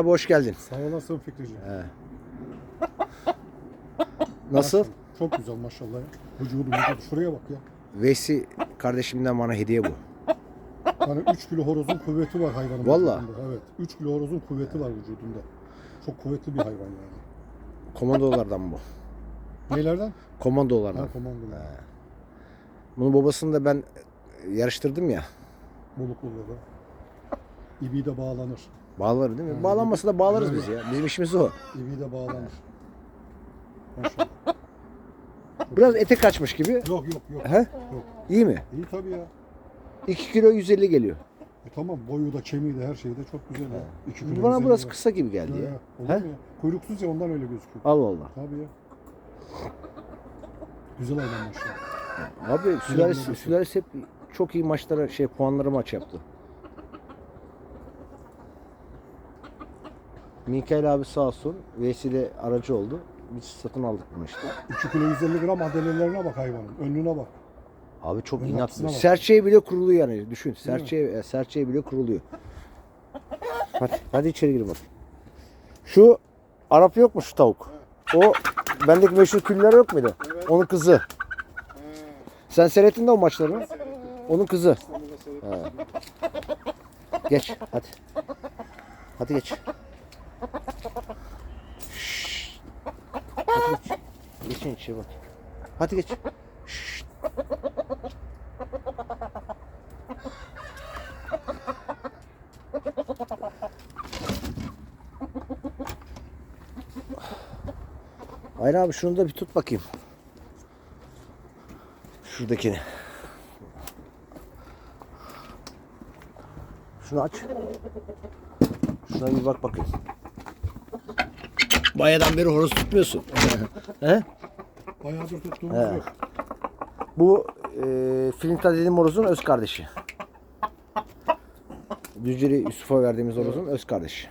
Abi hoş geldin. Sağ olasın Fikriciğim. Nasıl? Çok güzel maşallah. ya. Vücudu vücudu şuraya bak ya. Veysi kardeşimden bana hediye bu. Hani 3 kilo horozun kuvveti var hayvanın vücudunda. Evet. 3 kilo horozun kuvveti var vücudunda. Çok kuvvetli bir hayvan yani. Komandolardan bu. Neylerden? Komandolardan. Ha komando. Bunun babasını da ben yarıştırdım ya. Bolukluları. İbi de bağlanır. Bağlar değil mi? Ha, Bağlanmasa da bağlarız biz ya. Bizim işimiz o. İbi de bağlanır. Maşallah. Biraz ete kaçmış gibi. Yok yok yok. He? Yok. İyi mi? İyi tabii ya. 2 kilo 150 geliyor. E tamam boyu da kemiği de her şeyi de çok güzel ya. İki kilo Bana yüz biraz elli kısa gibi var. geldi Ya, ya. Olur He? mu ya? Kuyruksuz ya ondan öyle gözüküyor. Allah Allah. Tabii ya. Güzel hayvan maşallah. Abi sülalesi, sülalesi hep çok iyi maçlara şey puanları maç yaptı. Mikail abi sağ olsun. Vesile aracı oldu. Biz satın aldık bunu işte. 2 kilo 150 gram adelelerine bak hayvanın. Önlüğüne bak. Abi çok yapısına bak. Serçeye bile kuruluyor yani. Düşün. mi? Serçeye, serçeye bile kuruluyor. Hadi, hadi içeri gir bak. Şu Arap yok mu şu tavuk? O bendeki meşhur küller yok muydu? Onun kızı. Sen seyrettin de o maçlarını. Onun kızı. Geç hadi. Hadi geç. Şşş. Hadi geç. Geçin içeri bak. Hadi geç. Şşş. Hayır abi şunu da bir tut bakayım. Şuradakini. Şunu aç. Şuna bir bak bakayım. Bayadan beri horoz tutmuyorsun. He? Bayağıdır tuttuğumuz He. yok. Bu e, Filinta dediğim horozun öz kardeşi. Düzceli Yusuf'a verdiğimiz horozun öz kardeşi.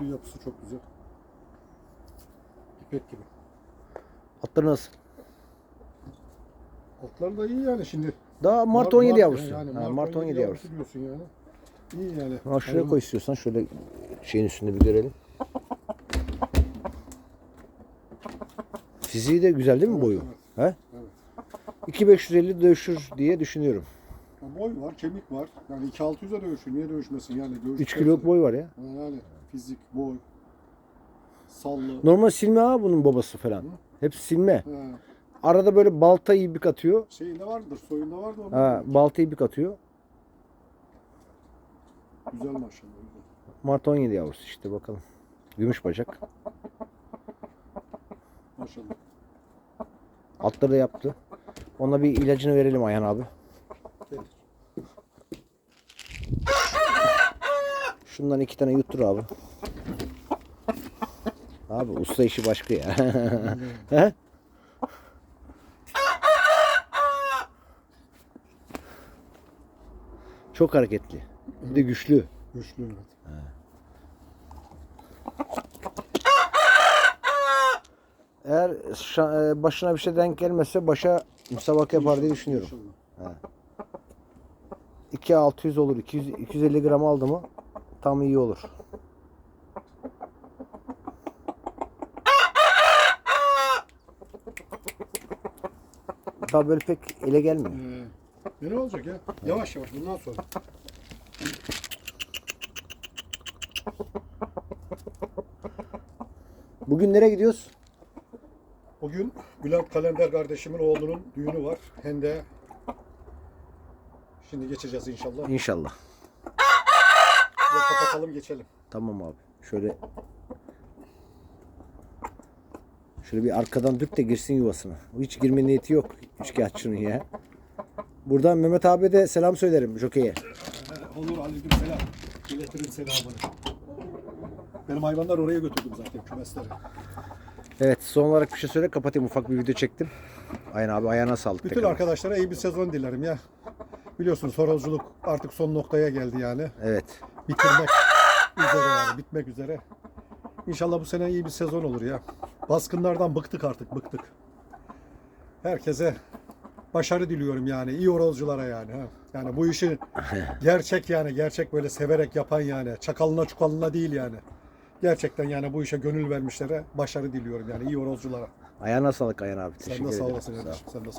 Bir yapısı çok güzel. İpek gibi. Atları nasıl? Otlar da iyi yani şimdi. Daha Mart Mar- 17 Mart- yavrusu. Yani Ha, Mart 17 yavrusu. diyorsun yani. İyi yani. Ha, şuraya Hayvan- koy istiyorsan şöyle şeyin üstünde bir görelim. Fiziği de güzel değil mi boyu? He? Evet. 2550 dövüşür diye düşünüyorum. Boy var, kemik var. Yani 2-600'e dövüşür. Niye dövüşmesin yani? Dövüş 3 kiloluk boy var ya. Yani fizik, boy, sallı. Normal silme ha bunun babası falan. Hep silme. He. Arada böyle balta ibik atıyor. Şeyinde vardır, soyunda vardı onun. Ha, balta ibik atıyor. Güzel maşallah. Mart 17 yavrusu işte bakalım. Gümüş bacak. Maşallah. Altları da yaptı. Ona bir ilacını verelim Ayhan abi. Gelir. Şundan iki tane yuttur abi. Abi usta işi başka ya. Çok hareketli. Bir de güçlü. Güçlü evet. Eğer şa- e, başına bir şey denk gelmezse başa müsabaka yapar diye düşünüyorum. İnşallah. 2 olur. 200, 250 gram aldı mı tam iyi olur. Daha böyle pek ele gelmiyor. Ee, ne olacak ya? Yavaş yavaş bundan sonra. Bugün nereye gidiyoruz? Bugün Bülent Kalender kardeşimin oğlunun düğünü var. Hende. Şimdi geçeceğiz inşallah. İnşallah. Ve kapatalım geçelim. Tamam abi. Şöyle Şöyle bir arkadan dük de girsin yuvasına. Hiç girme niyeti yok. Üçkağıtçının ya. Buradan Mehmet abi de selam söylerim jokeye. Olur aleyküm selam. İletirim selamını. Benim hayvanlar oraya götürdüm zaten kümesleri. Evet son olarak bir şey söyle kapatayım ufak bir video çektim. Aynen abi ayağına sağlık. Bütün tekrar. arkadaşlara iyi bir sezon dilerim ya. Biliyorsunuz horozculuk artık son noktaya geldi yani. Evet. Bitirmek üzere yani bitmek üzere. İnşallah bu sene iyi bir sezon olur ya. Baskınlardan bıktık artık bıktık. Herkese başarı diliyorum yani. iyi horozculara yani. Ha. Yani bu işi gerçek yani gerçek böyle severek yapan yani. Çakalına çukalına değil yani. Gerçekten yani bu işe gönül vermişlere başarı diliyorum yani iyi horozculara. Ayağına sağlık Ayhan abi. Sen Teşekkür de sağ ederim. olasın kardeşim. Sen de sağ.